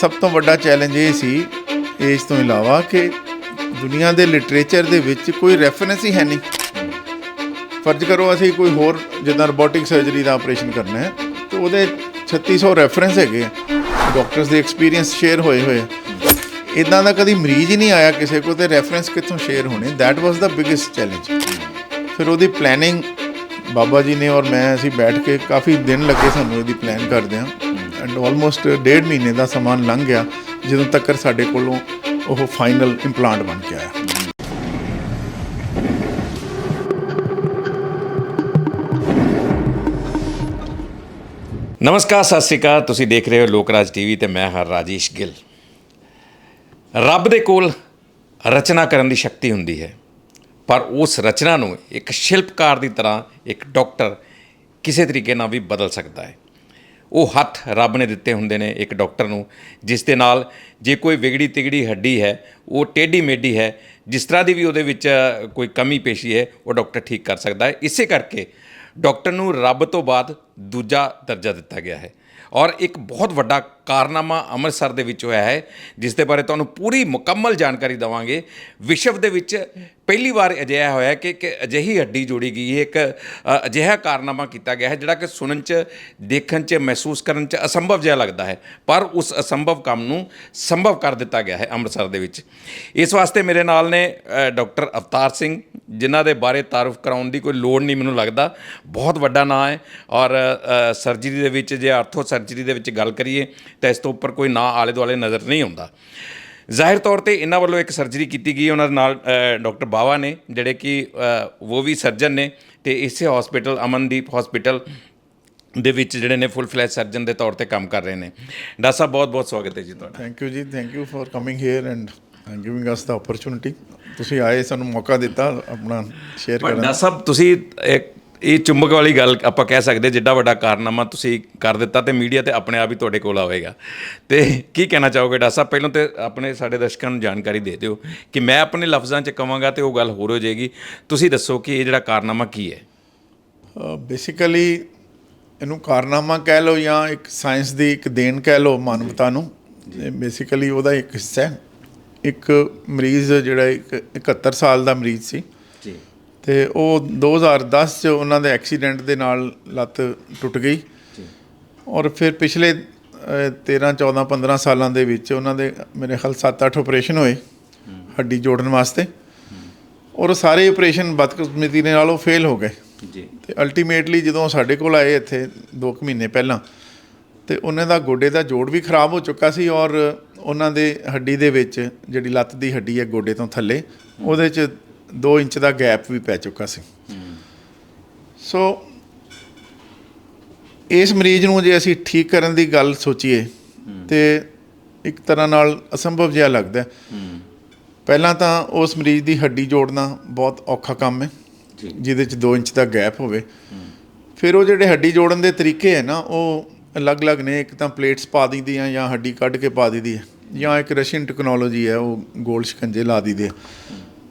ਸਭ ਤੋਂ ਵੱਡਾ ਚੈਲੰਜ ਇਹ ਸੀ, ਇਸ ਤੋਂ ਇਲਾਵਾ ਕਿ ਦੁਨੀਆ ਦੇ ਲਿਟਰੇਚਰ ਦੇ ਵਿੱਚ ਕੋਈ ਰੈਫਰੈਂਸ ਹੀ ਹੈ ਨਹੀਂ। ਫਰਜ਼ ਕਰੋ ਅਸੀਂ ਕੋਈ ਹੋਰ ਜਿੱਦਾਂ ਰੋਬੋਟਿਕ ਸਰਜਰੀ ਦਾ ਆਪਰੇਸ਼ਨ ਕਰਨਾ ਹੈ, ਤੇ ਉਹਦੇ 3600 ਰੈਫਰੈਂਸ ਹੈਗੇ ਆ। ਡਾਕਟਰਸ ਦੇ ਐਕਸਪੀਰੀਅੰਸ ਸ਼ੇਅਰ ਹੋਏ ਹੋਏ ਆ। ਇਦਾਂ ਦਾ ਕਦੀ ਮਰੀਜ਼ ਹੀ ਨਹੀਂ ਆਇਆ ਕਿਸੇ ਕੋਲ ਤੇ ਰੈਫਰੈਂਸ ਕਿੱਥੋਂ ਸ਼ੇਅਰ ਹੋਣੇ। That was the biggest challenge ਫਿਰ ਉਹਦੀ ਪਲੈਨਿੰਗ ਬਾਬਾ ਜੀ ਨੇ ਔਰ ਮੈਂ ਅਸੀਂ ਬੈਠ ਕੇ ਕਾਫੀ ਦਿਨ ਲੱਗੇ ਸਾਨੂੰ ਇਹਦੀ ਪਲਾਨ ਕਰਦੇ ਹਾਂ। ਐਂਡ ਆਲਮੋਸਟ uh, ਡੇਢ ਮਹੀਨੇ ਦਾ ਸਮਾਂ ਲੰਘ ਗਿਆ, ਜਦੋਂ ਤੱਕ ਸਾਡੇ ਕੋਲੋਂ ਉਹ ਫਾਈਨਲ ਇੰਪਲਾਂਟ ਬਣ ਕੇ ਆਇਆ। ਨਮਸਕਾਰ, ਸਤਿ ਸ਼੍ਰੀ ਅਕਾਲ। ਤੁਸੀਂ ਦੇਖ ਰਹੇ ਹੋ ਲੋਕਰਾਜ ਟੀਵੀ ਤੇ ਮੈਂ ਹਾਂ ਰਾਜੇਸ਼ ਗਿੱਲ। ਰੱਬ ਦੇ ਕੋਲ ਰਚਨਾ ਕਰਨ ਦੀ ਸ਼ਕਤੀ ਹੁੰਦੀ ਹੈ, ਪਰ ਉਸ ਰਚਨਾ ਨੂੰ ਇੱਕ ਸ਼ਿਲਪਕਾਰ ਦੀ ਤਰ੍ਹਾਂ ਇੱਕ ਡਾਕਟਰ ਕਿਸੇ ਤਰੀਕੇ ਨਾਲ ਵੀ ਬਦਲ ਸਕਦਾ ਹੈ। ਉਹ ਹੱਥ ਰੱਬ ਨੇ ਦਿੱਤੇ ਹੁੰਦੇ ਨੇ ਇੱਕ ਡਾਕਟਰ ਨੂੰ, ਜਿਸ ਦੇ ਨਾਲ ਜੇ ਕੋਈ ਵਿਗੜੀ ਤਿਗੜੀ ਹੱਡੀ ਹੈ, ਉਹ ਟੇਢੀ ਮੇਢੀ ਹੈ, ਜਿਸ ਤਰ੍ਹਾਂ ਦੀ ਵੀ ਉਹਦੇ ਵਿੱਚ ਕੋਈ ਕਮੀ ਪੇਸ਼ੀ ਹੈ, ਉਹ ਡਾਕਟਰ ਠੀਕ ਕਰ ਸਕਦਾ ਹੈ। ਇਸੇ ਕਰਕੇ ਡਾਕਟਰ ਨੂੰ ਰੱਬ ਤੋਂ ਬਾਅਦ ਦੂਜਾ ਦਰਜਾ ਦਿੱਤਾ ਗਿਆ ਹੈ। ਔਰ ਇੱਕ ਬਹੁਤ ਵੱਡਾ ਕਾਰਨਾਮਾ ਅੰਮ੍ਰਿਤਸਰ ਦੇ ਵਿੱਚ ਹੋਇਆ ਹੈ ਜਿਸ ਦੇ ਬਾਰੇ ਤੁਹਾਨੂੰ ਪੂਰੀ ਮੁਕੰਮਲ ਜਾਣਕਾਰੀ ਦਵਾਂਗੇ। ਵਿਸ਼ਵ ਦੇ ਵਿੱਚ ਪਹਿਲੀ ਵਾਰ ਅਜਿਹਾ ਹੋਇਆ ਕਿ ਇੱਕ ਅਜਿਹੀ ਹੱਡੀ ਜੋੜੀ ਗਈ ਹੈ ਇੱਕ ਅਜਿਹਾ ਕਾਰਨਾਮਾ ਕੀਤਾ ਗਿਆ ਹੈ ਜਿਹੜਾ ਕਿ ਸੁਣਨ 'ਚ ਦੇਖਣ 'ਚ ਮਹਿਸੂਸ ਕਰਨ 'ਚ ਅਸੰਭਵ ਜਿਹਾ ਲੱਗਦਾ ਹੈ। ਪਰ ਉਸ ਅਸੰਭਵ ਕੰਮ ਨੂੰ ਸੰਭਵ ਕਰ ਦਿੱਤਾ ਗਿਆ ਹੈ ਅੰਮ੍ਰਿਤਸਰ ਦੇ ਵਿੱਚ। ਇਸ ਵਾਸਤੇ ਮੇਰੇ ਨਾਲ ਨੇ ਅ, ਡਾਕਟਰ ਅਵਤਾਰ ਸਿੰਘ ਜਿਨ੍ਹਾਂ ਦੇ ਬਾਰੇ ਤਾਰਫ ਕਰਾਉਣ ਦੀ ਕੋਈ ਲੋੜ ਨਹੀਂ ਮੈਨੂੰ ਲੱਗਦਾ। ਬਹੁਤ ਵੱਡਾ ਨਾਂ ਹੈ ਔਰ ਸਰਜਰੀ ਦੇ ਵਿੱਚ ਜੇ ਆਰਥੋ ਸਰਜਰੀ ਦੇ ਵਿੱਚ ਗੱਲ ਕਰੀਏ ਤਾਂ ਇਸ ਤੋਂ ਉੱਪਰ ਕੋਈ ਨਾਂ ਆਲੇ ਦੁਆਲੇ ਨਜ਼ਰ ਨਹੀਂ ਆਉਂਦਾ। ਜ਼ਾਹਿਰ ਤੌਰ ਤੇ ਇਹਨਾਂ ਵੱਲੋਂ ਇੱਕ ਸਰਜਰੀ ਕੀਤੀ ਗਈ ਉਹਨਾਂ ਦੇ ਨਾਲ ਡਾਕਟਰ ਬਾਵਾ ਨੇ ਜਿਹੜੇ ਕਿ ਉਹ ਵੀ ਸਰਜਨ ਨੇ ਤੇ ਇਸੇ ਹਸਪੀਟਲ ਅਮਨਦੀਪ ਹਸਪੀਟਲ ਦੇ ਵਿੱਚ ਜਿਹੜੇ ਨੇ ਫੁੱਲ ਫਲੈਸ਼ ਸਰਜਨ ਦੇ ਤੌਰ ਤੇ ਕੰਮ ਕਰ ਰਹੇ ਨੇ। ਡਾਕਟਰ ਸਾਹਿਬ ਬਹੁਤ ਬਹੁਤ ਸਵਾਗਤ ਹੈ ਜੀ ਤੁਹਾਡਾ। ਥੈਂਕ ਯੂ ਜੀ thank you for coming here and giving us the opportunity ਤੁਸੀਂ ਆਏ ਸਾਨੂੰ ਮੌਕਾ ਦਿੱਤਾ ਆਪਣਾ ਸ਼ੇਅਰ ਕਰਨ ਡਾਕਟਰ ਸਾਹਿਬ ਤੁਸੀਂ ਇੱਕ ਇਹ ਚੁੰਬਕ ਵਾਲੀ ਗੱਲ ਆਪਾਂ ਕਹਿ ਸਕਦੇ ਜਿੱਡਾ ਵੱਡਾ ਕਾਰਨਾਮਾ ਤੁਸੀਂ ਕਰ ਦਿੱਤਾ ਤੇ ਮੀਡੀਆ ਤੇ ਆਪਣੇ ਆਪ ਹੀ ਤੁਹਾਡੇ ਕੋਲ ਆਵੇਗਾ। ਤੇ ਕੀ ਕਹਿਣਾ ਚਾਹੋਗੇ ਸਾਹਿਬ? ਪਹਿਲਾਂ ਤੇ ਆਪਣੇ ਸਾਡੇ ਦਰਸ਼ਕਾਂ ਨੂੰ ਜਾਣਕਾਰੀ ਦੇ ਦਿਓ ਕਿ ਮੈਂ ਆਪਣੇ ਲਫ਼ਜ਼ਾਂ 'ਚ ਕਵਾਂਗਾ ਤੇ ਉਹ ਗੱਲ ਹੋਰ ਹੋ ਜਾਏਗੀ। ਤੁਸੀਂ ਦੱਸੋ ਕਿ ਇਹ ਜਿਹੜਾ ਕਾਰਨਾਮਾ ਕੀ ਹੈ? ਬੇਸਿਕਲੀ ਇਹਨੂੰ ਕਾਰਨਾਮਾ ਕਹਿ ਲਓ ਜਾਂ ਇੱਕ ਸਾਇੰਸ ਦੀ ਇੱਕ ਦੇਣ ਕਹਿ ਲਓ ਮਾਨਵਤਾ ਨੂੰ। ਬੇਸਿਕਲੀ ਉਹਦਾ ਇੱਕ ਹਿੱਸਾ ਹੈ। ਇੱਕ ਮਰੀਜ਼ ਜਿਹੜਾ ਇੱਕ 71 ਸਾਲ ਦਾ ਮਰੀਜ਼ ਸੀ। ਤੇ ਉਹ 2010 ਚ ਉਹਨਾਂ ਦੇ ਐਕਸੀਡੈਂਟ ਦੇ ਨਾਲ ਲੱਤ ਟੁੱਟ ਗਈ। ਔਰ ਫਿਰ ਪਿਛਲੇ 13 14 15 ਸਾਲਾਂ ਦੇ ਵਿੱਚ ਉਹਨਾਂ ਦੇ ਮੇਰੇ ਖਿਆਲ 7-8 ਆਪਰੇਸ਼ਨ ਹੋਏ ਹੱਡੀ ਜੋੜਨ ਵਾਸਤੇ। ਔਰ ਸਾਰੇ ਆਪਰੇਸ਼ਨ ਬਦਕਿਸਮਤੀ ਦੇ ਨਾਲ ਉਹ ਫੇਲ ਹੋ ਗਏ। ਜੀ। ਤੇ ਅਲਟੀਮੇਟਲੀ ਜਦੋਂ ਸਾਡੇ ਕੋਲ ਆਏ ਇੱਥੇ 2 ਮਹੀਨੇ ਪਹਿਲਾਂ ਤੇ ਉਹਨਾਂ ਦਾ ਗੋਡੇ ਦਾ ਜੋੜ ਵੀ ਖਰਾਬ ਹੋ ਚੁੱਕਾ ਸੀ ਔਰ ਉਹਨਾਂ ਦੇ ਹੱਡੀ ਦੇ ਵਿੱਚ ਜਿਹੜੀ ਲੱਤ ਦੀ ਹੱਡੀ ਹੈ ਗੋਡੇ ਤੋਂ ਥੱਲੇ ਉਹਦੇ 'ਚ 2 ਇੰਚ ਦਾ ਗੈਪ ਵੀ ਪੈ ਚੁੱਕਾ ਸੀ ਸੋ ਇਸ ਮਰੀਜ਼ ਨੂੰ ਜੇ ਅਸੀਂ ਠੀਕ ਕਰਨ ਦੀ ਗੱਲ ਸੋਚੀਏ ਤੇ ਇੱਕ ਤਰ੍ਹਾਂ ਨਾਲ ਅਸੰਭਵ ਜਿਹਾ ਲੱਗਦਾ ਹੈ। ਪਹਿਲਾਂ ਤਾਂ ਉਸ ਮਰੀਜ਼ ਦੀ ਹੱਡੀ ਜੋੜਨਾ ਬਹੁਤ ਔਖਾ ਕੰਮ ਹੈ। ਜਿਹਦੇ ਚ 2 ਇੰਚ ਦਾ ਗੈਪ ਹੋਵੇ ਫਿਰ ਉਹ ਜਿਹੜੇ ਹੱਡੀ ਜੋੜਨ ਦੇ ਤਰੀਕੇ ਹੈ ਨਾ ਉਹ ਅਲੱਗ-ਅਲੱਗ ਨੇ ਇੱਕ ਤਾਂ ਪਲੇਟਸ ਪਾ ਦਿੰਦੀ ਆ ਜਾਂ ਹੱਡੀ ਕੱਢ ਕੇ ਪਾ ਦਿੰਦੀ ਹੈ ਜਾਂ ਇੱਕ ਰਸ਼ੀਅਨ ਟੈਕਨੋਲੋਜੀ ਹੈ ਉਹ ਗੋਲ ਸ਼ਿਕੰਜੇ ਲਾ ਦਿੰਦੇ ਆ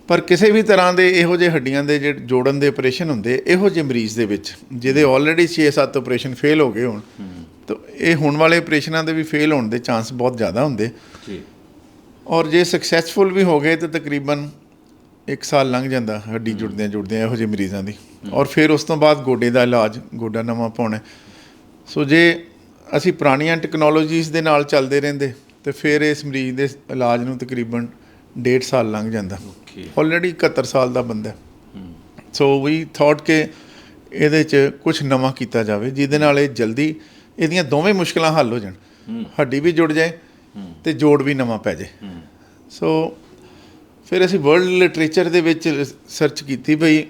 ਪਰ ਕਿਸੇ ਵੀ ਤਰ੍ਹਾਂ ਦੇ ਇਹੋ ਜਿਹੇ ਹੱਡੀਆਂ ਦੇ ਜਿਹੜੇ ਜੋੜਨ ਦੇ ਆਪਰੇਸ਼ਨ ਹੁੰਦੇ ਇਹੋ ਜਿਹੇ ਮਰੀਜ਼ ਦੇ ਵਿੱਚ ਜਿਹਦੇ ਆਲਰੇਡੀ 6-7 ਆਪਰੇਸ਼ਨ ਫੇਲ ਹੋ ਗਏ ਹੋਣ ਤਾਂ ਇਹ ਹੁਣ ਵਾਲੇ ਆਪਰੇਸ਼ਨਾਂ ਦੇ ਵੀ ਫੇਲ ਹੋਣ ਦੇ ਚਾਂਸ ਬਹੁਤ ਜ਼ਿਆਦਾ ਹੁੰਦੇ। ਜੀ। ਔਰ ਜੇ ਸਕਸੈਸਫੁਲ ਵੀ ਹੋ ਗਏ ਤਾਂ ਤਕਰੀਬਨ 1 ਸਾਲ ਲੰਘ ਜਾਂਦਾ ਹੱਡੀ ਜੁੜਦਿਆਂ ਜੁੜਦਿਆਂ ਇਹੋ ਜਿਹੇ ਮਰੀਜ਼ਾਂ ਦੀ। ਔਰ ਫਿਰ ਉਸ ਤੋਂ ਬਾਅਦ ਗੋਡੇ ਦਾ ਇਲਾਜ ਗੋਡਾ ਨਵਾਂ ਪਾਉਣਾ। ਸੋ ਜੇ ਅਸੀਂ ਪੁਰਾਣੀਆਂ ਟੈਕਨੋਲੋਜੀਜ਼ ਦੇ ਨਾਲ ਚੱਲਦੇ ਰਹਿੰਦੇ ਤੇ ਫਿਰ ਇਸ ਮਰੀਜ਼ ਦੇ ਇਲਾਜ ਨੂੰ ਤਕਰੀਬਨ ਡੇਢ ਸਾਲ ਲੰਘ ਜਾਂਦਾ। Okay. ਆਲਰੇਡੀ 71 ਸਾਲ ਦਾ ਬੰਦਾ ਸੋ ਵੀ ਥਾਟ ਕਿ ਇਹਦੇ 'ਚ ਕੁਝ ਨਵਾਂ ਕੀਤਾ ਜਾਵੇ, ਜਿਹਦੇ ਨਾਲ ਇਹ ਜਲਦੀ ਇਹਦੀਆਂ ਦੋਵੇਂ ਮੁਸ਼ਕਲਾਂ ਹੱਲ ਹੋ ਜਾਣ। ਹੱਡੀ ਵੀ ਜੁੜ ਜਾਏ ਤੇ ਜੋੜ ਵੀ ਨਵਾਂ ਪੈ ਜਾਏ। ਸੋ ਫਿਰ ਅਸੀਂ ਵਰਲਡ ਲਿਟਰੇਚਰ ਦੇ ਵਿੱਚ ਸਰਚ ਕੀਤੀ ਭਈ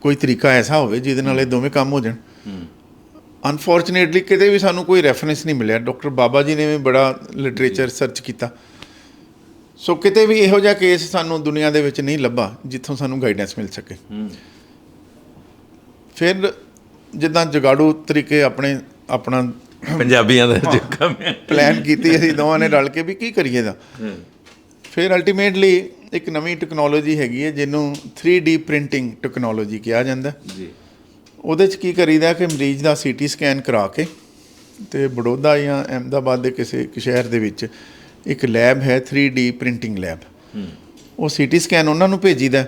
ਕੋਈ ਤਰੀਕਾ ਐਸਾ ਹੋਵੇ ਜਿਹਦੇ ਨਾਲ ਇਹ ਦੋਵੇਂ ਕੰਮ ਹੋ ਜਾਣ। ਅਨਫੋਰਚੂਨੇਟਲੀ ਕਿਤੇ ਵੀ ਸਾਨੂੰ ਕੋਈ ਰੈਫਰੈਂਸ ਨਹੀਂ ਮਿਲਿਆ। ਡਾਕਟਰ ਬਾਬਾ ਜੀ ਨੇ ਵੀ ਬੜਾ ਲਿਟਰੇਚਰ ਸਰਚ ਕੀਤਾ। ਸੋ ਕਿਤੇ ਵੀ ਇਹੋ ਜਿਹਾ ਕੇਸ ਸਾਨੂੰ ਦੁਨੀਆ ਦੇ ਵਿੱਚ ਨਹੀਂ ਲੱਭਾ ਜਿੱਥੋਂ ਸਾਨੂੰ ਗਾਈਡੈਂਸ ਮਿਲ ਸਕੇ। ਫਿਰ ਜਿੱਦਾਂ ਜਗਾੜੂ ਤਰੀਕੇ ਆਪਣੇ ਆਪਣਾ ਪੰਜਾਬੀਆਂ ਦਾ ਜੋ ਕੰਮ ਹੈ ਪਲਾਨ ਕੀਤੀ ਅਸੀਂ ਦੋਵਾਂ ਨੇ ਰਲ ਕੇ ਵੀ ਕੀ ਕਰੀਏ ਦਾ ਫਿਰ ਅਲਟੀਮੇਟਲੀ ਇੱਕ ਨਵੀਂ ਟੈਕਨੋਲੋਜੀ ਹੈਗੀ ਹੈ ਜਿਹਨੂੰ 3D ਪ੍ਰਿੰਟਿੰਗ ਟੈਕਨੋਲੋਜੀ ਕਿਹਾ ਜਾਂਦਾ ਜੀ। ਉਹਦੇ 'ਚ ਕੀ ਕਰੀਦਾ ਕਿ ਮਰੀਜ਼ ਦਾ ਸੀਟੀ ਸਕੈਨ ਕਰਾ ਕੇ ਤੇ ਬੜੌਦਾ ਜਾਂ ਅਹਿਮਦਾਬਾਦ ਦੇ ਕਿਸੇ ਇੱਕ ਸ਼ਹਿਰ ਦੇ ਵਿੱਚ ਇੱਕ ਲੈਬ ਹੈ 3D ਪ੍ਰਿੰਟਿੰਗ ਲੈਬ। ਉਹ ਸੀਟੀ ਸਕੈਨ ਉਹਨਾਂ ਨੂੰ ਭੇਜੀਦਾ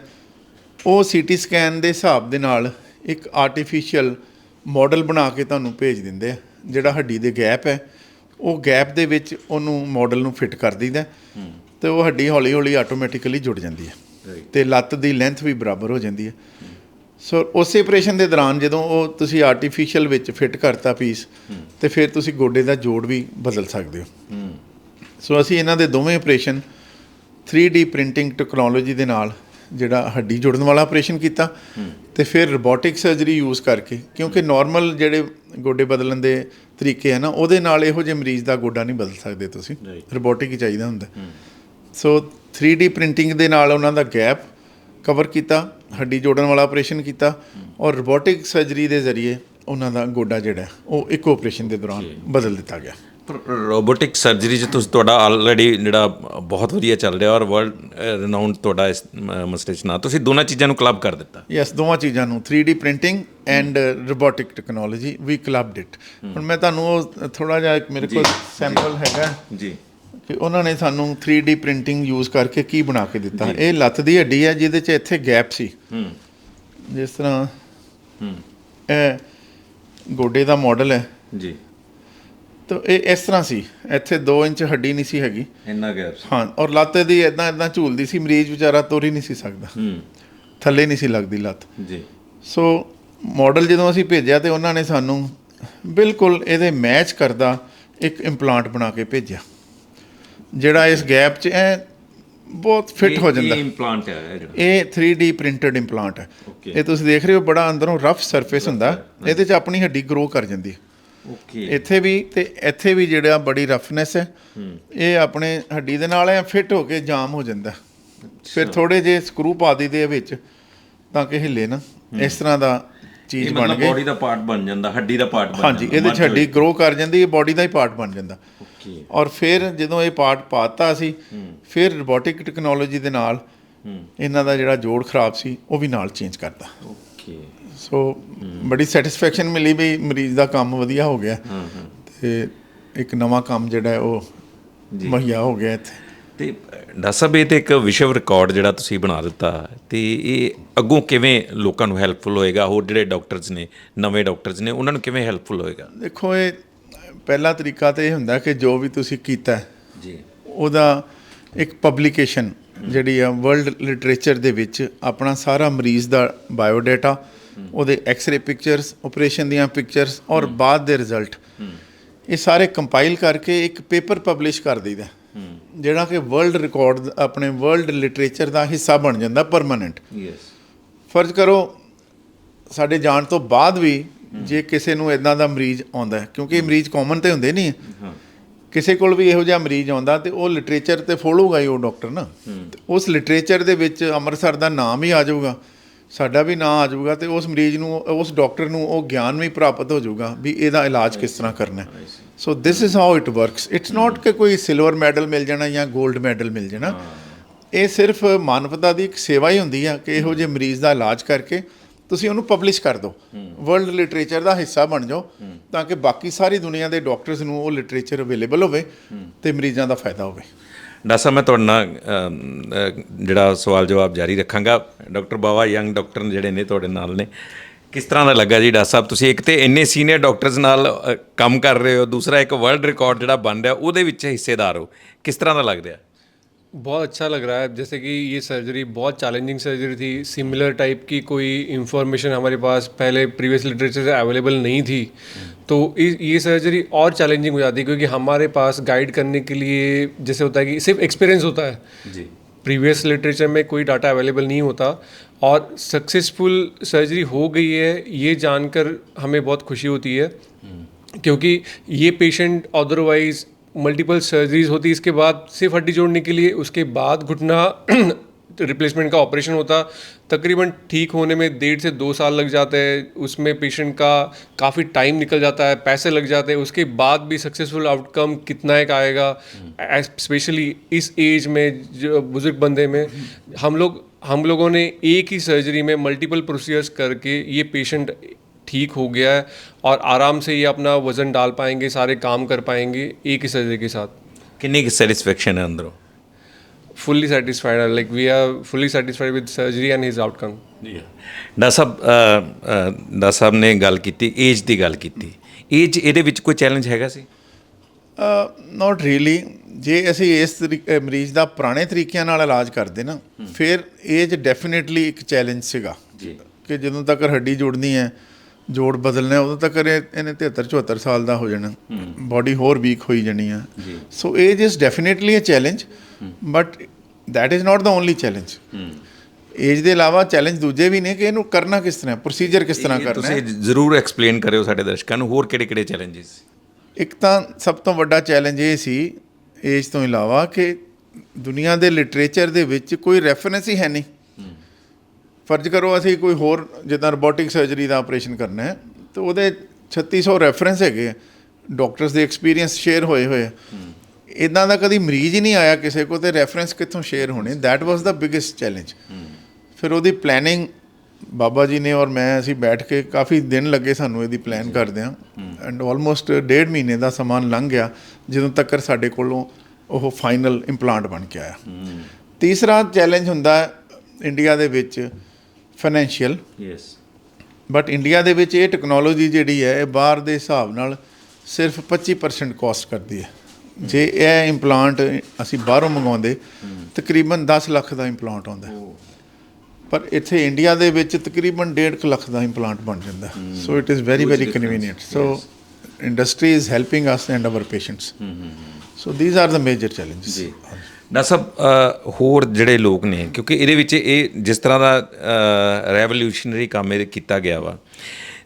ਉਹ ਸੀਟੀ ਸਕੈਨ ਦੇ ਹਿਸਾਬ ਦੇ ਨਾਲ ਇੱਕ ਆਰਟੀਫੀਸ਼ੀਅਲ ਮਾਡਲ ਬਣਾ ਕੇ ਤੁਹਾਨੂੰ ਭੇਜ ਦਿੰਦੇ ਆ ਜਿਹੜਾ ਹੱਡੀ ਦੇ ਗੈਪ ਹੈ। ਉਹ ਗੈਪ ਦੇ ਵਿੱਚ ਉਹਨੂੰ ਮਾਡਲ ਨੂੰ ਫਿੱਟ ਕਰ ਦਈਦਾ ਤੇ ਉਹ ਹੱਡੀ ਹੌਲੀ ਹੌਲੀ ਆਟੋਮੈਟਿਕਲੀ ਜੁੜ ਜਾਂਦੀ ਹੈ। ਤੇ ਲੱਤ ਦੀ ਲੈਂਥ ਵੀ ਬਰਾਬਰ ਹੋ ਜਾਂਦੀ ਹੈ। ਸੋ ਉਸੇ ਆਪਰੇਸ਼ਨ ਦੇ ਦੌਰਾਨ ਜਦੋਂ ਉਹ ਤੁਸੀਂ ਆਰਟੀਫੀਸ਼ੀਅਲ ਵਿੱਚ ਫਿੱਟ ਕਰਤਾ ਪੀਸ ਤੇ ਫਿਰ ਤੁਸੀਂ ਗੋਡੇ ਦਾ ਜੋੜ ਵੀ ਬਦਲ ਸਕਦੇ ਹੋ। ਸੋ ਅਸੀਂ ਇਹਨਾਂ ਦੇ ਦੋਵੇਂ ਆਪਰੇਸ਼ਨ 3D ਪ੍ਰਿੰਟਿੰਗ ਟੈਕਨੋਲੋਜੀ ਦੇ ਨਾਲ ਜਿਹੜਾ ਹੱਡੀ ਜੋੜਨ ਵਾਲਾ ਆਪਰੇਸ਼ਨ ਕੀਤਾ ਤੇ ਫਿਰ ਰੋਬੋਟਿਕ ਸਰਜਰੀ ਯੂਜ਼ ਕਰਕੇ ਕਿਉਂਕਿ ਨਾਰਮਲ ਜਿਹੜੇ ਗੋਡੇ ਬਦਲਣ ਦੇ ਤਰੀਕੇ ਆ ਨਾ ਉਹਦੇ ਨਾਲ ਇਹੋ ਜਿਹੇ ਮਰੀਜ਼ ਦਾ ਗੋਡਾ ਨਹੀਂ ਬਦਲ ਸਕਦੇ ਤੁਸੀਂ। ਰੋਬੋਟਿਕ ਹੀ ਚਾਹੀਦਾ ਹੁੰਦਾ। ਸੋ 3D ਪ੍ਰਿੰਟਿੰਗ ਦੇ ਨਾਲ ਉਹਨਾਂ ਦਾ ਗੈਪ ਕਵਰ ਕੀਤਾ ਹੱਡੀ ਜੋੜਨ ਵਾਲਾ ਆਪਰੇਸ਼ਨ ਕੀਤਾ ਔਰ ਰੋਬੋਟਿਕ ਸਰਜਰੀ ਦੇ ਜ਼ਰੀਏ ਉਹਨਾਂ ਦਾ ਗੋਡਾ ਜਿਹੜਾ ਹੈ, ਉਹ ਇੱਕ ਆਪਰੇਸ਼ਨ ਦੇ ਦੌਰਾਨ ਬਦਲ ਦਿੱਤਾ ਗਿਆ। ਰੋਬੋਟਿਕ ਸਰਜਰੀ 'ਚ ਤੁਸੀਂ ਤੁਹਾਡਾ ਆਲਰੇਡੀ ਜਿਹੜਾ ਬਹੁਤ ਵਧੀਆ ਚੱਲ ਰਿਹਾ ਔਰ ਵਰਲਡ ਰਿਨਾਊਂਡ ਤੁਹਾਡਾ ਇਸ ਮਸਲੇ 'ਚ ਨਾ ਤੁਸੀਂ ਦੋਨਾਂ ਚੀਜ਼ਾਂ ਨੂੰ ਕਲੱਬ ਕਰ ਦਿੱਤਾ। ਯੈਸ ਦੋਵਾਂ ਚੀਜ਼ਾਂ ਨੂੰ 3D printing and robotic technology we clubbed it ਹੁਣ ਮੈਂ ਤੁਹਾਨੂੰ ਉਹ ਥੋੜਾ ਜਿਹਾ ਇੱਕ ਮੇਰੇ ਕੋਲ ਸੈਂਪਲ ਹੈਗਾ। ਜੀ। ਕਿ ਉਹਨਾਂ ਨੇ ਸਾਨੂੰ 3D ਪ੍ਰਿੰਟਿੰਗ ਯੂਜ਼ ਕਰਕੇ ਕੀ ਬਣਾ ਕੇ ਦਿੱਤਾ। ਇਹ ਲੱਤ ਦੀ ਹੱਡੀ ਹੈ ਜਿਹਦੇ 'ਚ ਇੱਥੇ ਗੈਪ ਸੀ। ਹੂੰ। ਜਿਸ ਤਰ੍ਹਾਂ ਹੂੰ। ਇਹ ਗੋਡੇ ਦਾ ਮਾਡਲ ਹੈ। ਜੀ। ਤਾਂ ਇਹ ਇਸ ਤਰ੍ਹਾਂ ਸੀ। ਇੱਥੇ 2 ਇੰਚ ਹੱਡੀ ਨਹੀਂ ਸੀ ਹੈਗੀ। ਇੰਨਾ ਗੈਪ ਹਾਂ ਔਰ ਲੱਤ ਦੀ ਇਦਾਂ ਇਦਾਂ ਝੂਲਦੀ ਸੀ ਮਰੀਜ਼ ਵਿਚਾਰਾ ਤੁਰ ਹੀ ਨਹੀਂ ਸੀ ਸਕਦਾ। ਹੂੰ। ਥੱਲੇ ਨਹੀਂ ਸੀ ਲੱਗਦੀ ਲੱਤ। ਜੀ। ਸੋ ਮਾਡਲ ਜਦੋਂ ਅਸੀਂ ਭੇਜਿਆ ਤੇ ਉਹਨਾਂ ਨੇ ਸਾਨੂੰ ਬਿਲਕੁਲ ਇਹਦੇ ਮੈਚ ਕਰਦਾ ਇੱਕ ਇੰਪਲਾਂਟ ਬਣਾ ਕੇ ਭੇਜਿਆ। ਜਿਹੜਾ ਇਸ ਗੈਪ 'ਚ ਐ ਬਹੁਤ ਫਿੱਟ ਹੋ ਜਾਂਦਾ। ਇਹ ਇੰਪਲਾਂਟ ਹੈ ਇਹ ਜਿਹੜਾ। ਇਹ 3D ਪ੍ਰਿੰਟਡ ਇੰਪਲਾਂਟ ਹੈ. ਇਹ ਤੁਸੀਂ ਦੇਖ ਰਹੇ ਹੋ ਬੜਾ ਅੰਦਰੋਂ ਰਫ ਸਰਫੇਸ ਹੁੰਦਾ। ਇਹਦੇ 'ਚ ਆਪਣੀ ਹੱਡੀ ਗਰੋ ਕਰ ਜਾਂਦੀ ਹੈ। ਓਕੇ ਇੱਥੇ ਵੀ ਤੇ ਇੱਥੇ ਵੀ ਜਿਹੜਾ ਬੜੀ ਰਫਨੈਸ ਹੈ। ਇਹ ਆਪਣੇ ਹੱਡੀ ਦੇ ਨਾਲ ਐ ਫਿੱਟ ਹੋ ਕੇ ਜਾਮ ਹੋ ਜਾਂਦਾ। ਫਿਰ ਥੋੜੇ ਜੇ ਸਕਰੂ ਪਾ ਦਈਦੇ ਆ ਵਿੱਚ ਤਾਂ ਕਿ ਹਿੱਲੇ ਨਾ। ਇਸ ਤਰ੍ਹਾਂ ਦਾ ਚੀਜ਼ ਬਣ ਮਤਲਬ ਗਈ। ਬੋਡੀ ਦਾ ਪਾਰਟ ਬਣ ਜਾਂਦਾ ਹੱਡੀ ਦਾ ਪਾਰਟ ਬਣ ਹਾਂਜੀ ਇਹਦੇ ਹੱਡੀ ਗਰੋ ਕਰ ਜਾਂਦੀ ਹੈ ਬਾਡੀ ਦਾ ਹੀ ਪਾਰਟ ਬਣ ਜਾਂਦਾ। ਓਕੇ ਔਰ ਫਿਰ ਜਦੋਂ ਇਹ ਪਾਰਟ ਪਾਤਾ ਸੀ ਫਿਰ ਰੋਬੋਟਿਕ ਟੈਕਨੋਲੋਜੀ ਦੇ ਨਾਲ ਇਹਨਾਂ ਦਾ ਜਿਹੜਾ ਜੋੜ ਖਰਾਬ ਸੀ ਉਹ ਵੀ ਨਾਲ ਚੇਂਜ ਕਰਤਾ। ਓਕੇ ਸੋ ਬੜੀ ਸੈਟੀਸਫੈਕਸ਼ਨ ਮਿਲੀ ਵੀ ਮਰੀਜ਼ ਦਾ ਕੰਮ ਵਧੀਆ ਹੋ ਗਿਆ। ਤੇ ਇੱਕ ਨਵਾਂ ਕੰਮ ਜਿਹੜਾ ਉਹ ਮੁਹੱਈਆ ਹੋ ਗਿਆ ਇੱਥੇ। ਤੇ ਇਹ ਤੇ ਇੱਕ ਵਿਸ਼ਵ ਰਿਕਾਰਡ ਜਿਹੜਾ ਤੁਸੀਂ ਬਣਾ ਦਿੱਤਾ ਤੇ ਇਹ ਅੱਗੋਂ ਕਿਵੇਂ ਲੋਕਾਂ ਨੂੰ ਹੈਲਪਫੁਲ ਹੋਏਗਾ? ਹੋਰ ਜਿਹੜੇ ਡਾਕਟਰਸ ਨੇ ਨਵੇਂ ਡਾਕਟਰਸ ਨੇ ਉਹਨਾਂ ਨੂੰ ਕਿਵੇਂ ਹੈਲਪਫੁਲ ਹੋਏਗਾ? ਦੇਖੋ ਇਹ ਪਹਿਲਾ ਤਰੀਕਾ ਤੇ ਇਹ ਹੁੰਦਾ ਕਿ ਜੋ ਵੀ ਤੁਸੀਂ ਕੀਤਾ ਜੀ। ਉਹਦਾ ਇੱਕ ਪਬਲੀਕੇਸ਼ਨ ਜਿਹੜੀ ਆ ਵਰਲਡ ਲਿਟਰੇਚਰ ਦੇ ਵਿੱਚ ਆਪਣਾ ਸਾਰਾ ਮਰੀਜ਼ ਦਾ ਬਾਇਓਡਾਟਾ ਉਹਦੇ ਐਕਸ-ਰੇ ਪਿਕਚਰਸ ਆਪਰੇਸ਼ਨ ਦੀਆਂ ਪਿਕਚਰਸ ਔਰ ਬਾਅਦ ਦੇ ਰਿਜ਼ਲਟ ਇਹ ਸਾਰੇ ਕੰਪਾਈਲ ਕਰਕੇ ਇੱਕ ਪੇਪਰ ਪਬਲਿਸ਼ ਕਰ ਦਈਦਾ। ਜਿਹੜਾ ਕਿ ਵਰਲਡ ਰਿਕਾਰਡ ਆਪਣੇ ਵਰਲਡ ਲਿਟਰੇਚਰ ਦਾ ਹਿੱਸਾ ਬਣ ਜਾਂਦਾ ਪਰਮਾਨੈਂਟ ਯੈਸ ਫਰਜ਼ ਕਰੋ ਸਾਡੇ ਜਾਣ ਤੋਂ ਬਾਅਦ ਵੀ ਜੇ ਕਿਸੇ ਨੂੰ ਇਦਾਂ ਦਾ ਮਰੀਜ਼ ਆਉਂਦਾ ਹੈ ਕਿਉਂਕਿ ਇਹ ਮਰੀਜ਼ ਕਾਮਨ ਤੇ ਹੁੰਦੇ ਨਹੀਂ ਕਿਸੇ ਕੋਲ ਵੀ ਇਹੋ ਜਿਹਾ ਮਰੀਜ਼ ਆਉਂਦਾ ਤੇ ਉਹ ਲਿਟਰੇਚਰ ਤੇ ਫੋਲੂਗਾ ਹੀ ਉਹ ਡਾਕਟਰ ਨਾ। ਉਸ ਲਿਟਰੇਚਰ ਦੇ ਵਿੱਚ ਅੰਮ੍ਰਿਤਸਰ ਦਾ ਨਾਮ ਹੀ ਆ ਜਾਊਗਾ। ਸਾਡਾ ਵੀ ਨਾਮ ਆ ਜਾਊਗਾ ਤੇ ਉਸ ਮਰੀਜ਼ ਨੂੰ ਉਸ ਡਾਕਟਰ ਨੂੰ ਉਹ ਗਿਆਨ ਵੀ ਪ੍ਰਾਪਤ ਹੋ ਜਾਊਗਾ ਵੀ ਇਹਦਾ ਇਲਾਜ ਕਿਸ ਤਰ੍ਹਾਂ ਕਰਨਾ ਹੈ। So this is how it works it's not ਕਿ ਕੋਈ ਸਿਲਵਰ ਮੈਡਲ ਮਿਲ ਜਾਣਾ ਜਾਂ 골ਡ ਮੈਡਲ ਮਿਲ ਜਾਣਾ। ਇਹ ਸਿਰਫ ਮਾਨਵਤਾ ਦੀ ਇੱਕ ਸੇਵਾ ਹੀ ਹੁੰਦੀ ਆ ਕਿ ਇਹੋ ਜਿਹੇ ਮਰੀਜ਼ ਦਾ ਇਲਾਜ ਕਰਕੇ ਤੁਸੀਂ ਉਹਨੂੰ ਪਬਲਿਸ਼ ਕਰ ਦਿਓ। ਵਰਲਡ ਲਿਟਰੇਚਰ ਦਾ ਹਿੱਸਾ ਬਣ ਜਾਓ ਤਾਂ ਕਿ ਬਾਕੀ ਸਾਰੀ ਦੁਨੀਆ ਦੇ ਡਾਕਟਰਸ ਨੂੰ ਉਹ ਲਿਟਰੇਚਰ ਅਵੇਲੇਬਲ ਹੋਵੇ ਤੇ ਮਰੀਜ਼ਾਂ ਦਾ ਫਾਇਦਾ ਹੋਵੇ। ਡਾਕਟਰ ਸਾਹਿਬ ਮੈਂ ਤੁਹਾਡੇ ਨਾਲ ਜਿਹੜਾ ਸਵਾਲ ਜਵਾਬ ਜਾਰੀ ਰੱਖਾਂਗਾ। ਡਾਕਟਰ ਬਾਵਾ ਯੰਗ ਡਾਕਟਰ ਜਿਹੜੇ ਨੇ ਤੁਹਾਡੇ ਨਾਲ ਨੇ। ਕਿਸ ਤਰ੍ਹਾਂ ਦਾ ਲੱਗਾ ਜੀ ਡਾਕਟਰ ਸਾਹਿਬ? ਤੁਸੀਂ ਇੱਕ ਤੇ ਇੰਨੇ ਸੀਨੀਅਰ ਡਾਕਟਰਸ ਨਾਲ ਕੰਮ ਕਰ ਰਹੇ ਹੋ। ਦੂਸਰਾ ਇੱਕ ਵਰਲਡ ਰਿਕਾਰਡ ਜਿਹੜਾ ਬਣ ਰਿਹਾ, ਉਹਦੇ ਵਿੱਚ ਹਿੱਸੇਦਾਰ ਹੋ। ਕਿਸ ਤਰ੍ਹਾਂ ਦਾ ਲੱਗ ਰਿਹਾ? बहुत अच्छा लग रहा है। जैसे कि ये सर्जरी बहुत चैलेंजिंग सर्जरी थी। सिमिलर टाइप की कोई इंफॉर्मेशन हमारे पास पहले प्रीवियस लिटरेचर से अवेलेबल नहीं थी। तो ये सर्जरी और चैलेंजिंग हो जाती है क्योंकि हमारे पास गाइड करने के लिए जैसे होता है कि सिर्फ़ एक्सपीरियंस होता है। जी। प्रीवियस लिटरेचर में कोई डाटा अवेलेबल नहीं होता। और सक्सेसफुल सर्जरी हो गई है ये जानकर हमें बहुत खुशी होती है। क्योंकि ये पेशेंट अदरवाइज़ मल्टीपल सर्जरीज होती, इसके बाद सिर्फ़ हड्डी जोड़ने के लिए, उसके बाद घुटना रिप्लेसमेंट का ऑपरेशन होता। तकरीबन ठीक होने में डेढ़ से दो साल लग जाते हैं। उसमें पेशेंट का काफ़ी टाइम निकल जाता है, पैसे लग जाते हैं। उसके बाद भी सक्सेसफुल आउटकम कितना एक आएगा स्पेशली इस एज में, जो बुज़ुर्ग बंदे में। हम लोग, हम लोगों ने एक ही सर्जरी में मल्टीपल प्रोसीजर्स करके ये पेशेंट ठीक हो गया है और आराम से ये अपना वज़न डाल पाएंगे सारे काम कर पाएंगे एक ही सर्जरी के साथ ਕਿੰਨੀ ਕੁ ਸੈਟੀਸਫੈਕਸ਼ਨ ਹੈ ਅੰਦਰੋਂ fully satisfied like we are fully satisfied with surgery and his outcome doctor Sahib a, a, doctor ਸਾਹਿਬ ਨੇ ਗੱਲ ਕੀਤੀ ਏਜ ਦੀ ਗੱਲ ਕੀਤੀ ਏਜ ਇਹਦੇ ਵਿੱਚ ਕੋਈ ਚੈਲੰਜ ਹੈਗਾ ਸੀ ਨਾਟ ਰੀਲੀ ਜੇ ਅਸੀਂ ਇਸ ਤਰੀ- ਅਹ ਮਰੀਜ਼ ਦਾ ਪੁਰਾਣੇ ਤਰੀਕਿਆਂ ਨਾਲ ਇਲਾਜ ਕਰਦੇ ਨਾ ਫਿਰ ਏਜ ਡੈਫੀਨਿਟਲੀ ਇੱਕ ਚੈਲੰਜ ਸੀਗਾ ਜੀ। ਕਿ ਜਦੋਂ ਤੱਕ ਹੱਡੀ ਜੋੜਨੀ ਹੈ ਜੋੜ ਬਦਲਣਾ ਉਦੋਂ ਤੱਕ ਇਹ- ਇਹਨੇ 73 74 ਸਾਲ ਦਾ ਹੋ ਜਾਣਾ। ਬਾਡੀ ਹੋਰ ਵੀਕ ਹੋਈ ਜਾਣੀ ਆ। So age is definitely a challenge but that is not the only challenge age ਦੇ ਇਲਾਵਾ ਚੈਲੰਜ ਦੂਜੇ ਵੀ ਨੇ ਕਿ ਇਹਨੂੰ ਕਰਨਾ ਕਿਸ ਤਰ੍ਹਾਂ ਪ੍ਰੋਸੀਜਰ ਕਿਸ ਤਰ੍ਹਾਂ ਕਰਨਾ ਹੈ। ਤੁਸੀਂ ਜ਼ਰੂਰ ਐਕਸਪਲੇਨ ਕਰਿਓ ਸਾਡੇ ਦਰਸ਼ਕਾਂ ਨੂੰ ਹੋਰ ਕਿਹੜੇ ਕਿਹੜੇ ਚੈਲੰਜਸ ਇੱਕ ਤਾਂ ਸਭ ਤੋਂ ਵੱਡਾ ਚੈਲੰਜ ਇਹ ਸੀ ਏਜ ਤੋਂ ਇਲਾਵਾ ਕਿ ਦੁਨੀਆ ਦੇ ਲਿਟਰੇਚਰ ਦੇ ਵਿੱਚ ਕੋਈ ਰੈਫਰੈਂਸ ਹੀ ਹੈ ਨਹੀਂ। ਫਰਜ਼ ਕਰੋ ਅਸੀਂ ਕੋਈ ਹੋਰ ਜਿੱਦਾਂ ਰੋਬੋਟਿਕ ਸਰਜਰੀ ਦਾ ਆਪਰੇਸ਼ਨ ਕਰਨਾ ਹੈ ਤੇ ਉਹਦੇ 3600 ਰੈਫਰੈਂਸ ਹੈਗੇ ਡਾਕਟਰਸ ਦੇ ਐਕਸਪੀਰੀਅੰਸ ਸ਼ੇਅਰ ਹੋਏ ਹੋਏ ਇਦਾਂ ਦਾ ਕਦੀ ਮਰੀਜ਼ ਹੀ ਨਹੀਂ ਆਇਆ ਕਿਸੇ ਕੋ ਤੇ ਰੈਫਰੈਂਸ ਕਿੱਥੋਂ ਸ਼ੇਅਰ ਹੋਣੇ? That was the biggest challenge ਫਿਰ ਉਹਦੀ ਪਲੈਨਿੰਗ ਬਾਬਾ ਜੀ ਨੇ ਔਰ ਮੈਂ ਅਸੀਂ ਬੈਠ ਕੇ ਕਾਫੀ ਦਿਨ ਲੱਗੇ ਸਾਨੂੰ ਇਹਦੀ ਪਲਾਨ ਕਰਦਿਆਂ। ਐਂਡ ਆਲਮੋਸਟ ਡੇਢ ਮਹੀਨੇ ਦਾ ਸਮਾਂ ਲੰਘ ਗਿਆ ਜਦੋਂ ਤੱਕ ਸਾਡੇ ਕੋਲੋਂ ਉਹ ਫਾਈਨਲ ਇੰਪਲਾਂਟ ਬਣ ਕੇ ਆਇਆ। ਤੀਸਰਾ ਚੈਲੰਜ ਹੁੰਦਾ ਇੰਡੀਆ ਦੇ ਵਿੱਚ ਫਾਈਨੈਂਸ਼ੀਅਲ ਯੈਸ ਬਟ ਇੰਡੀਆ ਦੇ ਵਿੱਚ ਇਹ ਟੈਕਨੋਲੋਜੀ ਜਿਹੜੀ ਹੈ ਇਹ ਬਾਹਰ ਦੇ ਹਿਸਾਬ ਨਾਲ ਸਿਰਫ 25% ਕਾਸਟ ਕਰਦੀ ਹੈ। ਜੇ ਇਹ ਇੰਪਲਾਂਟ ਅਸੀਂ ਬਾਹਰੋਂ ਮੰਗਵਾਉਂਦੇ ਤਕਰੀਬਨ 10 ਲੱਖ ਦਾ ਇੰਪਲਾਂਟ ਆਉਂਦਾ। ਪਰ ਇੱਥੇ ਇੰਡੀਆ ਦੇ ਵਿੱਚ ਤਕਰੀਬਨ 1.5 ਲੱਖ ਦਾ ਇੰਪਲਾਂਟ ਬਣ ਜਾਂਦਾ। So it is very very convenient so industry is helping us and our patients so these are the major challenges ਜੀ। ਸਾਹਿਬ ਅ, ਹੋਰ ਜਿਹੜੇ ਲੋਕ ਨੇ ਕਿਉਂਕਿ ਇਹਦੇ ਵਿੱਚ ਇਹ ਜਿਸ ਤਰ੍ਹਾਂ ਦਾ ਰੈਵੋਲੂਸ਼ਨਰੀ ਕੰਮ ਇਹ ਕੀਤਾ ਗਿਆ ਵਾ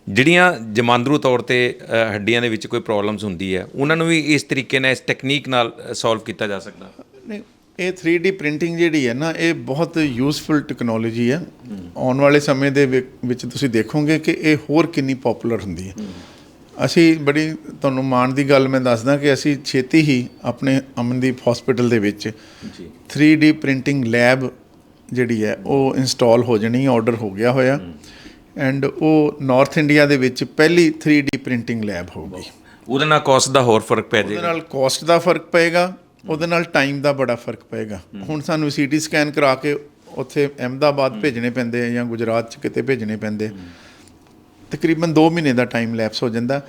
ਜਿਹੜੀਆਂ ਜਮਾਂਦਰੂ ਤੌਰ ਤੇ ਹੱਡੀਆਂ ਦੇ ਵਿੱਚ ਕੋਈ ਪ੍ਰੋਬਲਮਸ ਹੁੰਦੀ ਹੈ ਉਹਨਾਂ ਨੂੰ ਵੀ ਇਸ ਤਰੀਕੇ ਨਾਲ ਇਸ ਟੈਕਨੀਕ ਨਾਲ ਸੋਲਵ ਕੀਤਾ ਜਾ ਸਕਦਾ? ਨਹੀਂ ਇਹ 3D ਪ੍ਰਿੰਟਿੰਗ ਜਿਹੜੀ ਹੈ ਨਾ ਇਹ ਬਹੁਤ ਯੂਸਫੁਲ ਟੈਕਨੋਲੋਜੀ ਹੈ। ਆਉਣ ਵਾਲੇ ਸਮੇਂ ਦੇ ਵਿੱਚ ਤੁਸੀਂ ਦੇਖੋਗੇ ਕਿ ਇਹ ਹੋਰ ਕਿੰਨੀ ਪਪੂਲਰ ਹੁੰਦੀ ਹੈ। ਅਸੀਂ ਬੜੀ ਤੁਹਾਨੂੰ ਮਾਣ ਦੀ ਗੱਲ ਮੈਂ ਦੱਸਦਾ ਕਿ ਅਸੀਂ ਛੇਤੀ ਹੀ ਆਪਣੇ ਅਮਨਦੀਪ ਹਸਪੀਟਲ ਦੇ ਵਿੱਚ ਜੀ। 3D ਪ੍ਰਿੰਟਿੰਗ ਲੈਬ ਜਿਹੜੀ ਹੈ ਉਹ ਇੰਸਟਾਲ ਹੋ ਜਣੀ ਆਰਡਰ ਹੋ ਗਿਆ ਹੋਇਆ। ਐਂਡ ਉਹ ਨਾਰਥ ਇੰਡੀਆ ਦੇ ਵਿੱਚ ਪਹਿਲੀ 3D ਪ੍ਰਿੰਟਿੰਗ ਲੈਬ ਹੋਊਗੀ। ਉਹਦੇ ਨਾਲ ਕਾਸਟ ਦਾ ਹੋਰ ਫ਼ਰਕ ਪੈ ਉਹਦੇ ਜਾਏਗਾ। ਨਾਲ ਕਾਸਟ ਦਾ ਫ਼ਰਕ ਪਏਗਾ ਉਹਦੇ ਨਾਲ ਟਾਈਮ ਦਾ ਬੜਾ ਫ਼ਰਕ ਪਏਗਾ। ਹੁਣ ਸਾਨੂੰ ਸੀਟੀ ਸਕੈਨ ਕਰਾ ਕੇ ਉੱਥੇ ਅਹਿਮਦਾਬਾਦ ਭੇਜਣੇ ਪੈਂਦੇ ਆ ਜਾਂ ਗੁਜਰਾਤ ਚ ਕਿਤੇ ਭੇਜਣੇ ਪੈਂਦੇ ਤਕਰੀਬਨ 2 ਮਹੀਨੇ ਦਾ ਟਾਈਮ ਲੈਪਸ ਹੋ ਜਾਂਦਾ।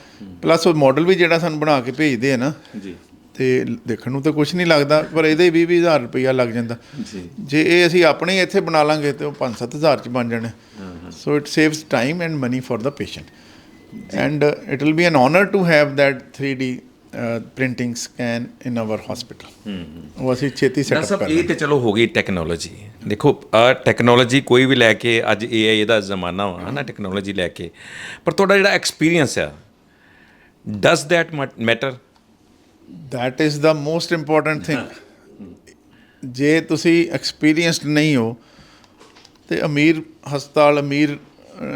ਪਲੱਸ ਉਹ ਮਾਡਲ ਵੀ ਜਿਹੜਾ ਸਾਨੂੰ ਬਣਾ ਕੇ ਭੇਜਦੇ ਆ ਨਾ ਜੀ। ਤੇ ਦੇਖਣ ਨੂੰ ਤਾਂ ਕੁਝ ਨਹੀਂ ਲੱਗਦਾ ਪਰ ਇਹਦੇ 20 ਹਜ਼ਾਰ ਰੁਪਈਆ ਲੱਗ ਜਾਂਦਾ। ਜੀ। ਜੇ ਇਹ ਅਸੀਂ ਆਪਣੇ ਹੀ ਇੱਥੇ ਬਣਾ ਲਾਂਗੇ ਤੇ ਉਹ 5-7000 ਚ ਬਣ ਜਾਣੇ। So it saves time and money for the patient and it will be an honour to have that 3D printing scan in our hospital ਉਹ ਅਸੀਂ ਛੇਤੀ ਸੈਟਅਪ ਕਰ ਇਹ ਤੇ ਚਲੋ ਹੋ ਗਈ ਟੈਕਨੋਲੋਜੀ ਦੇਖੋ ਆ ਟੈਕਨੋਲੋਜੀ ਕੋਈ ਵੀ ਲੈ ਕੇ ਅੱਜ AI ਦਾ ਜ਼ਮਾਨਾ ਵਾ ਹਨਾ ਟੈਕਨੋਲੋਜੀ ਲੈ ਕੇ। ਪਰ ਤੁਹਾਡਾ ਜਿਹੜਾ ਐਕਸਪੀਰੀਅੰਸ ਆ does that matter that is the most important thing. ਜੇ ਤੁਸੀਂ ਐਕਸਪੀਰੀਅੰਸਡ ਨਹੀਂ ਹੋ ਤੇ ਅਮੀਰ ਹਸਪਤਾਲ ਅਮੀਰ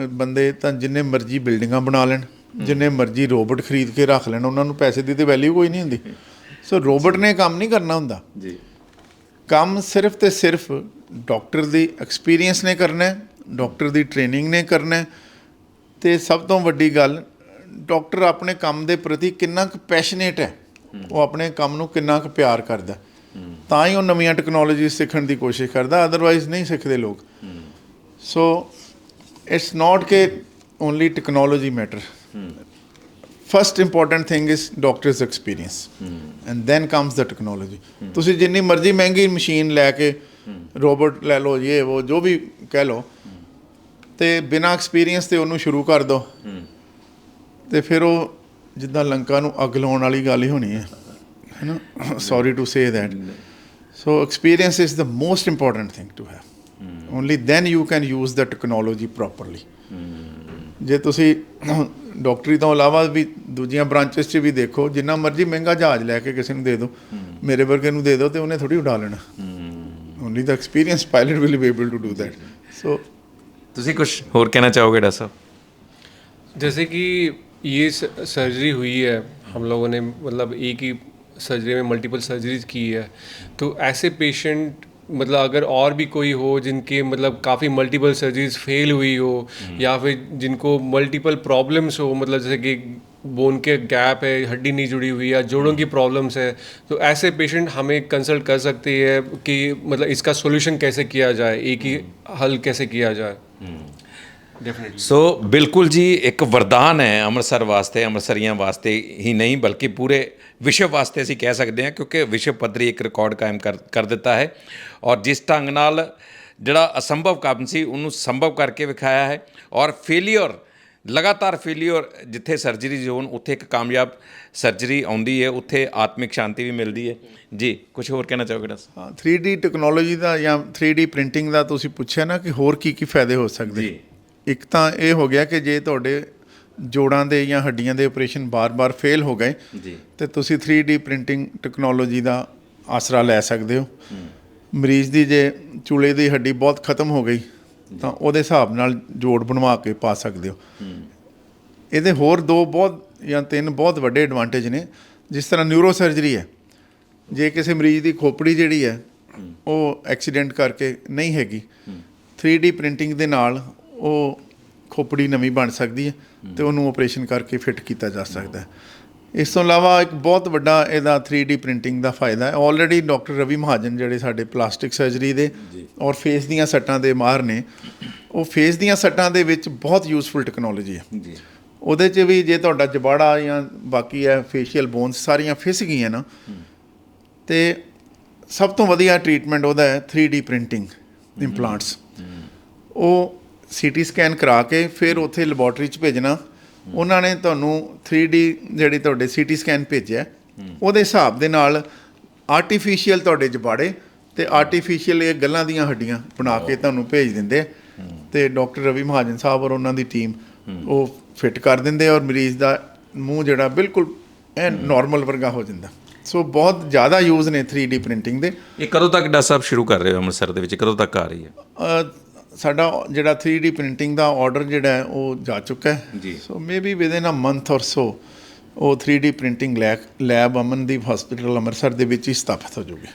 ਬੰਦੇ ਤਾਂ ਜਿੰਨੇ ਮਰਜ਼ੀ ਬਿਲਡਿੰਗਾਂ ਬਣਾ ਲੈਣ। ਜਿੰਨੇ ਮਰਜ਼ੀ ਰੋਬੋਟ ਖਰੀਦ ਕੇ ਰੱਖ ਲੈਣ ਉਹਨਾਂ ਨੂੰ ਪੈਸੇ ਦੀ ਤੇ ਵੈਲਿਊ ਕੋਈ ਨਹੀਂ ਹੁੰਦੀ। ਸੋ ਰੋਬੋਟ ਨੇ ਕੰਮ ਨਹੀਂ ਕਰਨਾ ਹੁੰਦਾ। ਜੀ। ਕੰਮ ਸਿਰਫ ਤੇ ਸਿਰਫ ਡਾਕਟਰ ਦੀ ਐਕਸਪੀਰੀਅੰਸ ਨੇ ਕਰਨਾ ਹੈ ਡਾਕਟਰ ਦੀ ਟ੍ਰੇਨਿੰਗ ਨੇ ਕਰਨਾ ਹੈ। ਤੇ ਸਭ ਤੋਂ ਵੱਡੀ ਗੱਲ ਡਾਕਟਰ ਆਪਣੇ ਕੰਮ ਦੇ ਪ੍ਰਤੀ ਕਿੰਨਾ ਕੁ ਪੈਸ਼ਨੇਟ ਹੈ ਉਹ ਆਪਣੇ ਕੰਮ ਨੂੰ ਕਿੰਨਾ ਕੁ ਪਿਆਰ ਕਰਦਾ ਤਾਂ ਹੀ ਉਹ ਨਵੀਆਂ ਟੈਕਨੋਲੋਜੀ ਸਿੱਖਣ ਦੀ ਕੋਸ਼ਿਸ਼ ਕਰਦਾ ਅਦਰਵਾਈਜ਼ ਨਹੀਂ ਸਿੱਖਦੇ ਲੋਕ। ਸੋ ਇਟਸ ਨਾਟ ਕਿ only technology matter first important thing is doctor's experience and then comes the technology ਤੁਸੀਂ ਜਿੰਨੀ ਮਰਜ਼ੀ ਮਹਿੰਗੀ ਮਸ਼ੀਨ ਲੈ ਕੇ ਰੋਬੋਟ ਲੈ ਲਓ ਇਹ ਉਹ ਜੋ ਵੀ ਕਹਿ ਲਓ ਤੇ ਬਿਨਾਂ ਐਕਸਪੀਰੀਅੰਸ ਤੇ ਉਹਨੂੰ ਸ਼ੁਰੂ ਕਰ ਦਿਓ ਤੇ ਫਿਰ ਉਹ ਜਿੱਦਾਂ ਲੰਕਾ ਨੂੰ ਅੱਗ ਲਾਉਣ ਵਾਲੀ ਗੱਲ ਹੀ ਹੋਣੀ ਹੈ ਹੈਨਾ sorry to say that so experience is the most important thing to have only then you can use the technology properly ਜੇ ਤੁਸੀਂ ਡਾਕਟਰੀ ਤੋਂ ਇਲਾਵਾ ਵੀ ਦੂਜੀਆਂ ਬ੍ਰਾਂਚਸ 'ਚ ਵੀ ਦੇਖੋ ਜਿੰਨਾ ਮਰਜ਼ੀ ਮਹਿੰਗਾ ਜਹਾਜ਼ ਲੈ ਕੇ ਕਿਸੇ ਨੂੰ ਦੇ ਦਿਓ ਮੇਰੇ ਵਰਗੇ ਨੂੰ ਦੇ ਦਿਓ ਤੇ ਉਹਨੇ ਥੋੜੀ ਉਡਾ ਲੈਣਾ only the experience pilot will be able to do that so ਤੁਸੀਂ ਕੁਝ ਹੋਰ ਕਹਿਣਾ ਚਾਹੋਗੇ ਡਾਕਟਰ ਸਾਹਿਬ जैसे कि ये सर्जरी हुई है हम लोगों ने मतलब एक ही सर्जरी में मल्टीपल सर्जरीज की है तो ऐसे पेशेंट मतलब अगर और भी कोई हो जिनके मतलब काफ़ी मल्टीपल सर्जरीज फेल हुई हो या फिर जिनको मल्टीपल प्रॉब्लम्स हो मतलब जैसे कि बोन के गैप है हड्डी नहीं जुड़ी हुई या जोड़ों की प्रॉब्लम्स है तो ऐसे पेशेंट हमें कंसल्ट कर सकते हैं कि मतलब इसका सोल्यूशन कैसे किया जाए एक ही हल कैसे किया जाए। ਡੈਫੀਨਿਟਲੀ ਸੋ ਬਿਲਕੁਲ ਜੀ ਇੱਕ ਵਰਦਾਨ ਹੈ ਅੰਮ੍ਰਿਤਸਰ ਵਾਸਤੇ ਅੰਮ੍ਰਿਤਸਰੀਆਂ ਵਾਸਤੇ ਹੀ ਨਹੀਂ ਬਲਕਿ ਪੂਰੇ ਵਿਸ਼ਵ ਵਾਸਤੇ ਅਸੀਂ ਕਹਿ ਸਕਦੇ ਹਾਂ ਕਿਉਂਕਿ ਵਿਸ਼ਵ ਪੱਧਰੀ ਇੱਕ ਰਿਕਾਰਡ ਕਾਇਮ ਕਰ ਦਿੱਤਾ ਹੈ ਔਰ ਜਿਸ ਢੰਗ ਨਾਲ ਜਿਹੜਾ ਅਸੰਭਵ ਕੰਮ ਸੀ ਉਹਨੂੰ ਸੰਭਵ ਕਰਕੇ ਵਿਖਾਇਆ ਹੈ ਔਰ ਫੇਲਿਅਰ ਲਗਾਤਾਰ ਫੇਲਿਅਰ ਜਿੱਥੇ ਸਰਜਰੀ ਜ਼ੋਨ ਉੱਥੇ ਇੱਕ ਕਾਮਯਾਬ ਸਰਜਰੀ ਆਉਂਦੀ ਹੈ ਉੱਥੇ ਆਤਮਿਕ ਸ਼ਾਂਤੀ ਵੀ ਮਿਲਦੀ ਹੈ ਜੀ ਕੁਝ ਹੋਰ ਕਹਿਣਾ ਚਾਹੋਗੇ ਦੱਸ ਹਾਂ 3D ਟੈਕਨੋਲੋਜੀ ਦਾ ਜਾਂ 3D ਪ੍ਰਿੰਟਿੰਗ ਦਾ ਤੁਸੀਂ ਪੁੱਛਿਆ ਨਾ ਕਿ ਹੋਰ ਕੀ ਕੀ ਫਾਇਦੇ ਹੋ ਸਕਦੇ ਜੀ ਇੱਕ ਤਾਂ ਇਹ ਹੋ ਗਿਆ ਕਿ ਜੇ ਤੁਹਾਡੇ ਜੋੜਾਂ ਦੇ ਜਾਂ ਹੱਡੀਆਂ ਦੇ ਆਪਰੇਸ਼ਨ ਬਾਰ-ਬਾਰ ਫੇਲ ਹੋ ਗਏ ਜੀ। ਤੇ ਤੁਸੀਂ 3D ਪ੍ਰਿੰਟਿੰਗ ਟੈਕਨੋਲੋਜੀ ਦਾ ਆਸਰਾ ਲੈ ਸਕਦੇ ਹੋ। ਮਰੀਜ਼ ਦੀ ਜੇ ਚੂਲੇ ਦੀ ਹੱਡੀ ਬਹੁਤ ਖਤਮ ਹੋ ਗਈ ਤਾਂ ਉਹਦੇ ਹਿਸਾਬ ਨਾਲ ਜੋੜ ਬਣਵਾ ਕੇ ਪਾ ਸਕਦੇ ਹੋ। ਇਹਦੇ ਹੋਰ ਦੋ ਬਹੁਤ ਜਾਂ ਤਿੰਨ ਬਹੁਤ ਵੱਡੇ ਐਡਵਾਂਟੇਜ ਨੇ। ਜਿਸ ਤਰ੍ਹਾਂ ਨਿਊਰੋ ਸਰਜਰੀ ਹੈ ਜੇ ਕਿਸੇ ਮਰੀਜ਼ ਦੀ ਖੋਪੜੀ ਜਿਹੜੀ ਹੈ ਉਹ ਐਕਸੀਡੈਂਟ ਕਰਕੇ ਨਹੀਂ ਹੈਗੀ 3D ਪ੍ਰਿੰਟਿੰਗ ਦੇ ਨਾਲ ਉਹ ਖੋਪੜੀ ਨਵੀਂ ਬਣ ਸਕਦੀ ਹੈ ਤੇ ਉਹਨੂੰ ਆਪਰੇਸ਼ਨ ਕਰਕੇ ਫਿੱਟ ਕੀਤਾ ਜਾ ਸਕਦਾ ਹੈ। ਇਸ ਤੋਂ ਇਲਾਵਾ ਇੱਕ ਬਹੁਤ ਵੱਡਾ ਇਹਦਾ 3D ਪ੍ਰਿੰਟਿੰਗ ਦਾ ਫਾਇਦਾ ਹੈ। ਆਲਰੇਡੀ ਡਾਕਟਰ ਰਵੀ ਮਹਾਜਨ ਜਿਹੜੇ ਸਾਡੇ ਪਲਾਸਟਿਕ ਸਰਜਰੀ ਦੇ ਔਰ ਫੇਸ ਦੀਆਂ ਸੱਟਾਂ ਦੇ ਮਾਹਰ ਨੇ ਉਹ ਫੇਸ ਦੀਆਂ ਸੱਟਾਂ ਦੇ ਵਿੱਚ ਬਹੁਤ ਯੂਸਫੁਲ ਟੈਕਨੋਲੋਜੀ ਹੈ। ਜੀ। ਉਹਦੇ 'ਚ ਵੀ ਜੇ ਤੁਹਾਡਾ ਜਬਾੜਾ ਜਾਂ ਬਾਕੀ ਹੈ ਫੇਸ਼ੀਅਲ ਬੋਨਸ ਸਾਰੀਆਂ ਫਿਸ ਗਈਆਂ ਨਾ ਤੇ ਸਭ ਤੋਂ ਵਧੀਆ ਟ੍ਰੀਟਮੈਂਟ ਉਹਦਾ ਹੈ 3D ਪ੍ਰਿੰਟਿੰਗ ਇੰਪਲਾਂਟਸ ਉਹ ਸੀਟੀ ਸਕੈਨ ਕਰਾ ਕੇ ਫਿਰ ਉੱਥੇ ਲੈਬੋਰੇਟਰੀ 'ਚ ਭੇਜਣਾ। ਉਹਨਾਂ ਨੇ ਤੁਹਾਨੂੰ 3D ਜਿਹੜੀ ਤੁਹਾਡੇ ਸੀਟੀ ਸਕੈਨ ਭੇਜਿਆ। ਉਹਦੇ ਹਿਸਾਬ ਦੇ ਨਾਲ ਆਰਟੀਫੀਸ਼ੀਅਲ ਤੁਹਾਡੇ ਜਬਾੜੇ ਤੇ ਆਰਟੀਫੀਸ਼ੀਅਲ ਇਹ ਗੱਲਾਂ ਦੀਆਂ ਹੱਡੀਆਂ ਬਣਾ ਕੇ ਤੁਹਾਨੂੰ ਭੇਜ ਦਿੰਦੇ ਆ। ਤੇ ਡਾਕਟਰ ਰਵੀ ਮਹਾਜਨ ਸਾਹਿਬ ਔਰ ਉਹਨਾਂ ਦੀ ਟੀਮ ਉਹ ਫਿੱਟ ਕਰ ਦਿੰਦੇ ਔਰ ਮਰੀਜ਼ ਦਾ ਮੂੰਹ ਜਿਹੜਾ ਬਿਲਕੁਲ ਐ ਨਾਰਮਲ ਵਰਗਾ ਹੋ ਜਾਂਦਾ। ਸੋ ਬਹੁਤ ਜ਼ਿਆਦਾ ਯੂਜ਼ ਨੇ 3D ਪ੍ਰਿੰਟਿੰਗ ਦੇ। ਇਹ ਕਦੋਂ ਤੱਕ ਡਾਕਟਰ ਸਾਹਿਬ ਸ਼ੁਰੂ ਕਰ ਰਹੇ ਹੋ ਅੰਮ੍ਰਿਤਸਰ ਦੇ ਵਿੱਚ? ਕਦੋਂ ਤੱਕ ਆ ਰਹੀ ਹੈ? ਸਾਡਾ ਜਿਹੜਾ 3D ਪ੍ਰਿੰਟਿੰਗ ਦਾ ਆਰਡਰ ਜਿਹੜਾ ਹੈ ਉਹ ਜਾ ਚੁੱਕਾ ਹੈ। ਜੀ। So maybe within a month or so ਉਹ 3D printing lab Amandeep hospital Amritsar ਦੇ ਵਿੱਚ ਹੀ ਸਥਾਪਿਤ ਹੋ ਜਾਊਗੀ।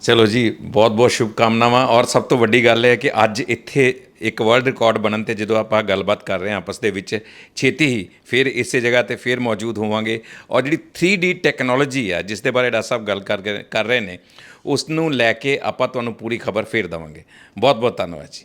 ਚਲੋ ਜੀ ਬਹੁਤ ਬਹੁਤ ਸ਼ੁਭਕਾਮਨਾਵਾਂ। ਔਰ ਸਭ ਤੋਂ ਵੱਡੀ ਗੱਲ ਇਹ ਹੈ ਕਿ ਅੱਜ ਇੱਥੇ ਇੱਕ ਵਰਲਡ ਰਿਕਾਰਡ ਬਣਨ ਤੇ ਜਦੋਂ ਆਪਾਂ ਗੱਲਬਾਤ ਕਰ ਰਹੇ ਹਾਂ ਆਪਸ ਦੇ ਵਿੱਚ ਛੇਤੀ ਹੀ ਫਿਰ ਇਸੇ ਜਗ੍ਹਾ ਤੇ ਫਿਰ ਮੌਜੂਦ ਹੋਵਾਂਗੇ। ਔਰ ਜਿਹੜੀ 3D ਟੈਕਨੋਲੋਜੀ ਆ ਜਿਸ ਦੇ ਬਾਰੇ ਡਾਕਟਰ ਸਾਹਿਬ ਗੱਲ ਕਰ ਕਰ ਰਹੇ ਨੇ ਉਸ ਨੂੰ ਲੈ ਕੇ ਆਪਾਂ ਤੁਹਾਨੂੰ ਪੂਰੀ ਖਬਰ ਫੇਰ ਦੇਵਾਂਗੇ। ਬਹੁਤ ਬਹੁਤ ਧੰਨਵਾਦ ਜੀ।